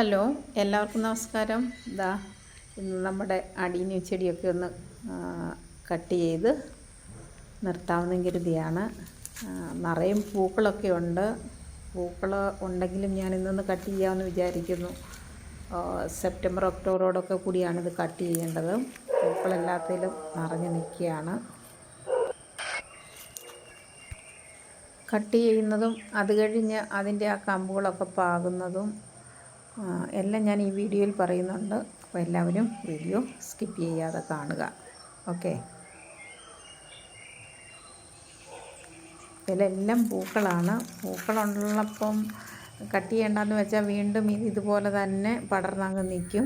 Hello എല്ലാവർക്കും നമസ്കാരം. ഇതാ ഇന്ന് നമ്മുടെ അടീനി ചെടിയൊക്കെ ഒന്ന് കട്ട് ചെയ്ത് നിർത്താവുന്ന കരുതിയാണ്. നിറയും പൂക്കളൊക്കെ ഉണ്ട്. പൂക്കൾ ഉണ്ടെങ്കിലും ഞാൻ ഇന്നൊന്ന് കട്ട് ചെയ്യാമെന്ന് വിചാരിക്കുന്നു. സെപ്റ്റംബർ ഒക്ടോബറോടൊക്കെ കൂടിയാണ് ഇത് കട്ട് ചെയ്യേണ്ടത്. പൂക്കളെല്ലാത്തിലും നിറഞ്ഞു നിൽക്കുകയാണ്. കട്ട് ചെയ്യുന്നതും അത് കഴിഞ്ഞ് അതിന്റെ ആ കമ്പുകളൊക്കെ പാകുന്നതും എല്ലാം ഞാൻ ഈ വീഡിയോയിൽ പറയുന്നുണ്ട്. അപ്പോൾ എല്ലാവരും വീഡിയോ സ്കിപ്പ് ചെയ്യാതെ കാണുക. ഓക്കെ. ഇതിലെല്ലാം പൂക്കളാണ്. പൂക്കളുള്ളപ്പം കട്ട് ചെയ്യേണ്ടെന്ന് വെച്ചാൽ വീണ്ടും ഇത് ഇതുപോലെ തന്നെ പടർന്നങ്ങ് നിൽക്കും.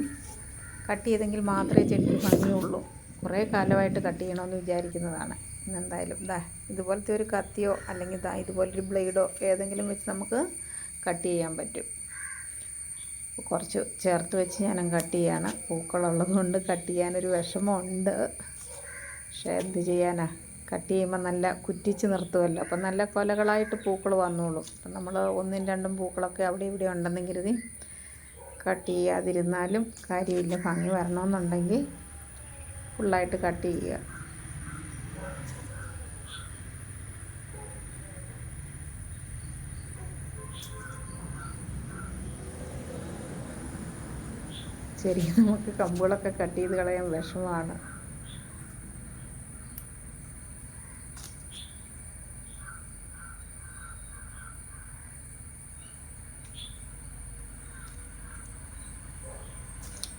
കട്ട് ചെയ്തെങ്കിൽ മാത്രമേ ചെടിക്ക് ഭംഗിയുള്ളൂ. കുറേ കാലമായിട്ട് കട്ട് ചെയ്യണമെന്ന് വിചാരിക്കുന്നതാണ്. എന്തായാലും ഇതാ ഇതുപോലത്തെ ഒരു കത്തിയോ അല്ലെങ്കിൽ ഇതാ ഇതുപോലൊരു ബ്ലേഡോ ഏതെങ്കിലും വെച്ച് നമുക്ക് കട്ട് ചെയ്യാൻ പറ്റും. കുറച്ച് ചേർത്ത് വെച്ച് ഞാൻ കട്ട് ചെയ്യാണ്. പൂക്കളുള്ളത് കൊണ്ട് കട്ട് ചെയ്യാനൊരു വിഷമമുണ്ട്. പക്ഷേ എന്ത് ചെയ്യാനാ? കട്ട് ചെയ്യുമ്പോൾ നല്ല കുറ്റിച്ച് നിർത്തുമല്ലോ അപ്പം നല്ല കൊലകളായിട്ട് പൂക്കൾ വന്നോളൂ. അപ്പം നമ്മൾ ഒന്നും രണ്ടും പൂക്കളൊക്കെ അവിടെ ഇവിടെ ഉണ്ടെന്ന് കരുതി കട്ട് ചെയ്യാതിരുന്നാലും കാര്യമില്ല. ഭംഗി വരണമെന്നുണ്ടെങ്കിൽ ഫുള്ളായിട്ട് കട്ട് ചെയ്യുക. ശരി നമുക്ക് കമ്പുകളൊക്കെ കട്ട് ചെയ്ത് കളയാൻ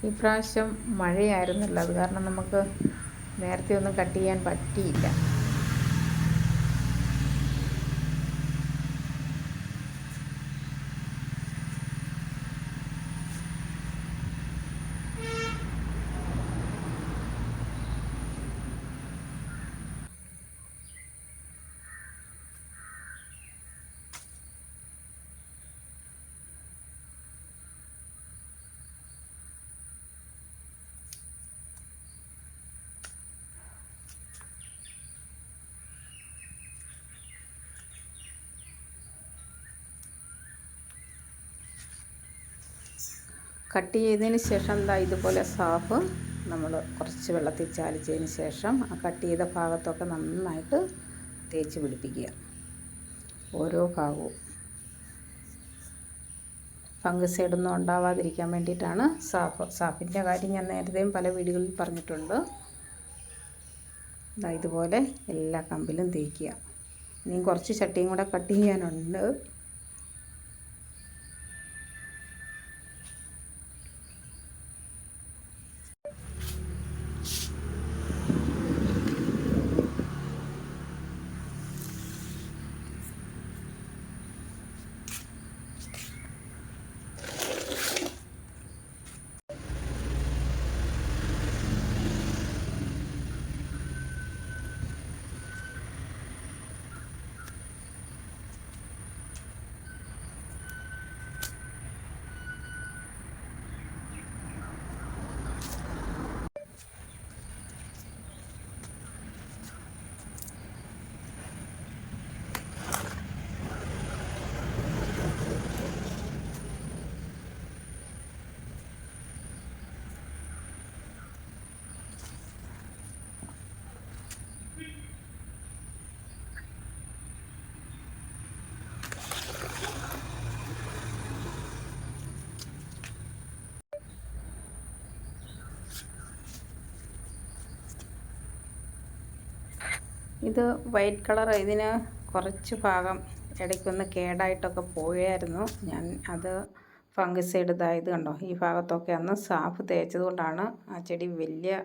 ഈ ഇപ്രാവശ്യം മഴയായിരുന്നല്ലോ അത് കാരണം നമുക്ക് നേരത്തെ ഒന്നും കട്ട് ചെയ്യാൻ പറ്റിയില്ല. കട്ട് ചെയ്തതിന് ശേഷം എന്താ ഇതുപോലെ സാഫ് നമ്മൾ കുറച്ച് വെള്ളത്തിൽ ചാലിച്ചതിന് ശേഷം ആ കട്ട് ചെയ്ത ഭാഗത്തൊക്കെ നന്നായിട്ട് തേച്ച് പിടിപ്പിക്കുക. ഓരോ ഭാഗവും. ഫംഗസൈഡൊന്നും ഉണ്ടാവാതിരിക്കാൻ വേണ്ടിയിട്ടാണ് സാഫ്. സാഫിന്റെ കാര്യം ഞാൻ നേരത്തെയും പല വീടുകളിൽ പറഞ്ഞിട്ടുണ്ട്. ദാ ഇതുപോലെ എല്ലാ കമ്പിലും തേക്കുക. ഇനിയും കുറച്ച് ചട്ടിയും കൂടെ കട്ട് ചെയ്യാനുണ്ട്. ഇത് വൈറ്റ് കളർ ഇതിന് കുറച്ച് ഭാഗം ഇടയ്ക്കൊന്ന് കേടായിട്ടൊക്കെ പോയായിരുന്നു. ഞാൻ അത് ഫംഗസൈഡ് ഇതായത് കണ്ടോ? ഈ ഭാഗത്തൊക്കെ അന്ന് സാഫ് തേച്ചത് കൊണ്ടാണ് ആ ചെടി വലിയ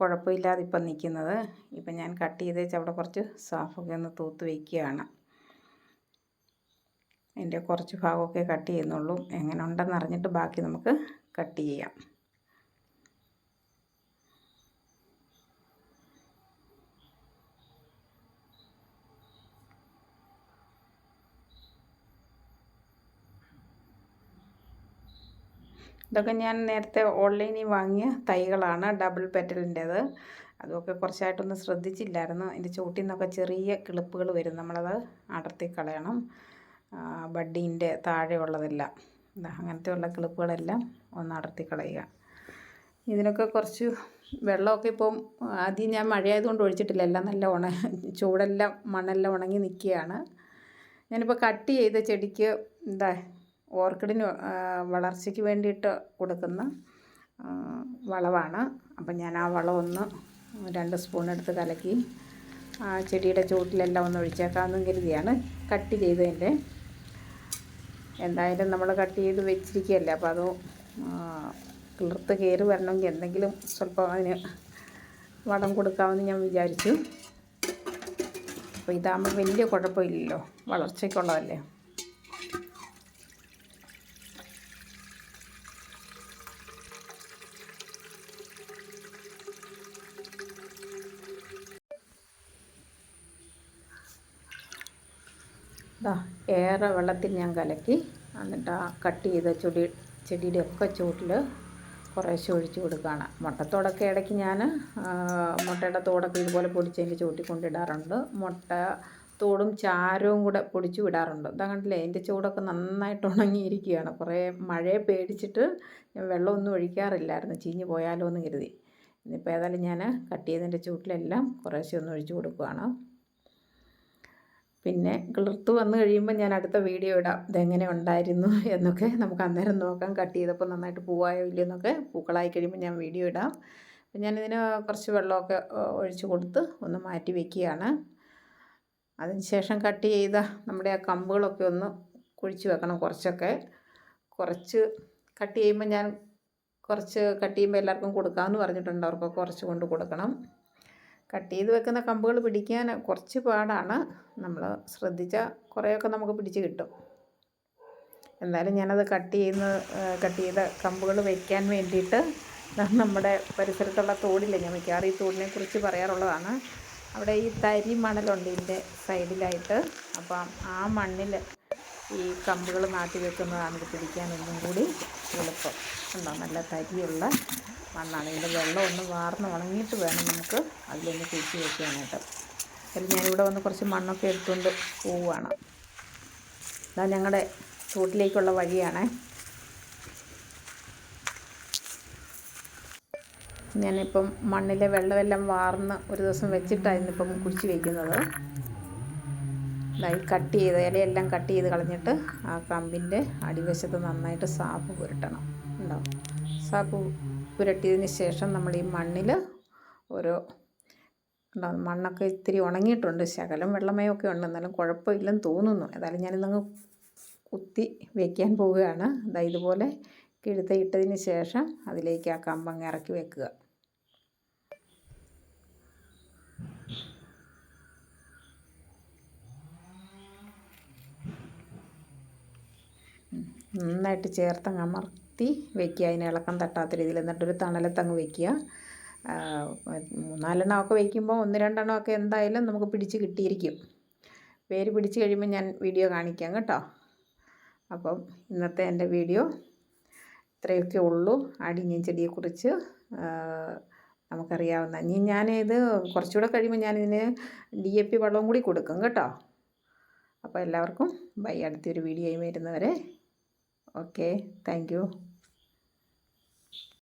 കുഴപ്പമില്ലാതെ ഇപ്പം നിൽക്കുന്നത്. ഇപ്പം ഞാൻ കട്ട് ചെയ്ത് വെച്ച് അവിടെ കുറച്ച് സാഫൊക്കെ ഒന്ന് തൂത്ത് വയ്ക്കുകയാണ് അതിന്റെ കുറച്ച് ഭാഗമൊക്കെ കട്ട് ചെയ്യുന്നുള്ളൂ. എങ്ങനെ ഉണ്ടെന്ന് അറിഞ്ഞിട്ട് ബാക്കി നമുക്ക് കട്ട് ചെയ്യാം. ഇതൊക്കെ ഞാൻ നേരത്തെ ഓൺലൈനിൽ വാങ്ങിയ തൈകളാണ് ഡബിൾ പെറ്റലിന്റേത്. അതൊക്കെ കുറച്ചായിട്ടൊന്ന് ശ്രദ്ധിച്ചില്ലായിരുന്നു. അതിന്റെ ചോട്ടിൽ നിന്നൊക്കെ ചെറിയ കിളിപ്പുകൾ വരും. നമ്മളത് അടർത്തി കളയണം. ബഡ്ഡിന്റെ താഴെ ഉള്ളതെല്ലാം. ദാ അങ്ങനത്തെ ഉള്ള കിളിപ്പുകളെല്ലാം ഒന്ന് അടർത്തി കളയുക. ഇതിനൊക്കെ കുറച്ച് വെള്ളമൊക്കെ ഇപ്പം ആദ്യം ഞാൻ മഴയായതുകൊണ്ട് ഒഴിച്ചിട്ടില്ല. എല്ലാം നല്ല ഉണ ചൂടെല്ലാം മണ്ണെല്ലാം ഉണങ്ങി നിൽക്കുകയാണ്. ഞാനിപ്പോൾ കട്ട് ചെയ്ത ചെടിക്ക് എന്താ ഓർക്കിഡിന് വളർച്ചയ്ക്ക് വേണ്ടിയിട്ട് കൊടുക്കുന്ന വളമാണ് അപ്പം ഞാൻ ആ വളം ഒന്ന് രണ്ട് സ്പൂൺ എടുത്ത് കലക്കി ആ ചെടിയുടെ ചുവട്ടിലെല്ലാം ഒന്ന് ഒഴിച്ചേക്കാമെന്നും കരുതിയാണ് കട്ട് ചെയ്തതിന്റെ. എന്തായാലും നമ്മൾ കട്ട് ചെയ്ത് വെച്ചിരിക്കുകയല്ലേ അപ്പോൾ അത് കിളിർത്ത് കയറി വരണമെങ്കിൽ എന്തെങ്കിലും സ്വല്പം അതിന് വളം കൊടുക്കാമെന്ന് ഞാൻ വിചാരിച്ചു. അപ്പോൾ ഇതാകുമ്പോൾ വലിയ കുഴപ്പമില്ലല്ലോ വളർച്ചയ്ക്കുള്ളതല്ലേ. ഏറെ വെള്ളത്തിൽ ഞാൻ കലക്കി. എന്നിട്ട് ആ കട്ട് ചെയ്ത ചെടി ചെടിയുടെ ഒക്കെ ചുവട്ടിൽ കുറേശ്ശെ ഒഴിച്ചു കൊടുക്കുകയാണ്. മുട്ടത്തോടൊക്കെ ഇടയ്ക്ക് ഞാൻ മുട്ടയുടെ തോടൊക്കെ ഇതുപോലെ പൊടിച്ചതിന്റെ ചുവട്ടിൽ കൊണ്ടിടാറുണ്ട്. മുട്ട തോടും ചാരവും കൂടെ പൊടിച്ചു വിടാറുണ്ട്. ഇതാ കണ്ടില്ലേ എന്റെ ചൂടൊക്കെ നന്നായിട്ട് ഉണങ്ങിയിരിക്കുകയാണ്. കുറേ മഴയെ പേടിച്ചിട്ട് ഞാൻ വെള്ളമൊന്നും ഒഴിക്കാറില്ലായിരുന്നു. ചീഞ്ഞ് പോയാലോ എന്ന് കരുതി. ഇന്നിപ്പോൾ ഏതായാലും ഞാൻ കട്ട് ചെയ്തതിന്റെ ചുവട്ടിലെല്ലാം കുറേശ്ശെ ഒന്ന് ഒഴിച്ചു കൊടുക്കുകയാണ്. പിന്നെ കിളിർത്ത് വന്നു കഴിയുമ്പോൾ ഞാൻ അടുത്ത വീഡിയോ ഇടാം. ഇതെങ്ങനെ ഉണ്ടായിരുന്നു എന്നൊക്കെ നമുക്ക് അന്നേരം നോക്കാം. കട്ട് ചെയ്തപ്പോൾ നന്നായിട്ട് പൂവായോ ഇല്ലയോ എന്നൊക്കെ പൂക്കളായി കഴിയുമ്പോൾ ഞാൻ വീഡിയോ ഇടാം. അപ്പം ഞാനിതിന് കുറച്ച് വെള്ളമൊക്കെ ഒഴിച്ച് കൊടുത്ത് ഒന്ന് മാറ്റി വെക്കുകയാണ്. അതിന് ശേഷം കട്ട് ചെയ്ത നമ്മുടെ ആ കമ്പുകളൊക്കെ ഒന്ന് കുഴിച്ച് വെക്കണം കുറച്ചൊക്കെ. കുറച്ച് കട്ട് ചെയ്യുമ്പോൾ ഞാൻ കുറച്ച് കട്ട് ചെയ്യുമ്പോൾ എല്ലാവർക്കും കൊടുക്കാമെന്ന് പറഞ്ഞിട്ടുണ്ട് അവർക്ക് കുറച്ച് കൊണ്ട് കൊടുക്കണം. കട്ട് ചെയ്ത് വെക്കുന്ന കമ്പുകൾ പിടിക്കാൻ കുറച്ച് പാടാണ്. നമ്മൾ ശ്രദ്ധിച്ചാൽ കുറേയൊക്കെ നമുക്ക് പിടിച്ച് കിട്ടും. എന്തായാലും ഞാനത് കട്ട് ചെയ്യുന്ന കട്ട് ചെയ്ത കമ്പുകൾ വെക്കാൻ വേണ്ടിയിട്ട് നമ്മുടെ പരിസരത്തുള്ള തോടില്ലേ ഞാൻ മിക്കവാറും ഈ തോടിനെ കുറിച്ച് പറയാറുള്ളതാണ്. അവിടെ ഈ തരി മണലുണ്ട് ഇതിന്റെ സൈഡിലായിട്ട്. അപ്പം ആ മണ്ണിൽ ഈ കമ്പുകൾ നാട്ടി വെക്കുന്നതാണ് ഇത് പിടിക്കാൻ ഒന്നും കൂടി എളുപ്പം. ഉണ്ടോ? നല്ല തരിയുള്ള മണ്ണാണ്. ഇതിന്റെ വെള്ളം ഒന്ന് വാർന്ന് ഉണങ്ങിയിട്ട് വേണം നമുക്ക് അതിലൊന്ന് കുഴിച്ച് വെക്കാനായിട്ട്. അതിൽ ഞാനിവിടെ വന്ന് കുറച്ച് മണ്ണൊക്കെ എടുത്തുകൊണ്ട് പോവുകയാണ്. ഇതാ ഞങ്ങളുടെ ചൂട്ടിലേക്കുള്ള വഴിയാണേ. ഞാനിപ്പം മണ്ണിലെ വെള്ളമെല്ലാം വാർന്ന് ഒരു ദിവസം വെച്ചിട്ടായിരുന്നു ഇപ്പം കുഴിച്ച് വയ്ക്കുന്നത് ഈ കട്ട് ചെയ്ത് ഇലയെല്ലാം കട്ട് ചെയ്ത് കളഞ്ഞിട്ട് ആ കമ്പിന്റെ അടിവശത്ത് നന്നായിട്ട് സാപ്പ് പുരട്ടണം ഉണ്ടോ സാപ്പ് പുരട്ടിയതിന് ശേഷം നമ്മൾ ഈ മണ്ണിൽ ഓരോ ഉണ്ടാവും മണ്ണൊക്കെ ഇത്തിരി ഉണങ്ങിയിട്ടുണ്ട് ശകലം വെള്ളമയമൊക്കെ ഉണ്ട് എന്നാലും കുഴപ്പമില്ലെന്ന് തോന്നുന്നു. ഏതായാലും ഞാനിന്നങ്ങ് കുത്തി വയ്ക്കാൻ പോവുകയാണ്. അതായത് ഇതുപോലെ കിഴുത്ത ഇട്ടതിന് ശേഷം അതിലേക്ക് ആ കമ്പങ്ങ് ഇറക്കി വെക്കുക. നന്നായിട്ട് ചേർത്തങ്ങ് അമർത്തി വെക്കുക. അതിന് ഇളക്കം തട്ടാത്ത രീതിയിൽ എന്നിട്ടൊരു തണലത്തങ്ങ് വെക്കുക. മൂന്നാലെണ്ണമൊക്കെ വയ്ക്കുമ്പോൾ ഒന്ന് രണ്ടെണ്ണമൊക്കെ എന്തായാലും നമുക്ക് പിടിച്ച് കിട്ടിയിരിക്കും. പേര് പിടിച്ച് കഴിയുമ്പോൾ ഞാൻ വീഡിയോ കാണിക്കാം കേട്ടോ. അപ്പം ഇന്നത്തെ എന്റെ വീഡിയോ ഇത്രയൊക്കെ ഉള്ളൂ. അടിഞ്ഞ ചെടിയെക്കുറിച്ച് നമുക്കറിയാവുന്ന. ഇനി ഞാനിത് കുറച്ചുകൂടെ കഴിയുമ്പോൾ ഞാനിതിന് ഡി എ പി വെള്ളവും കൂടി കൊടുക്കും കേട്ടോ. അപ്പോൾ എല്ലാവർക്കും ബൈ. അടുത്തൊരു വീഡിയോയും വരുന്നവരെ ഓക്കെ താങ്ക് യു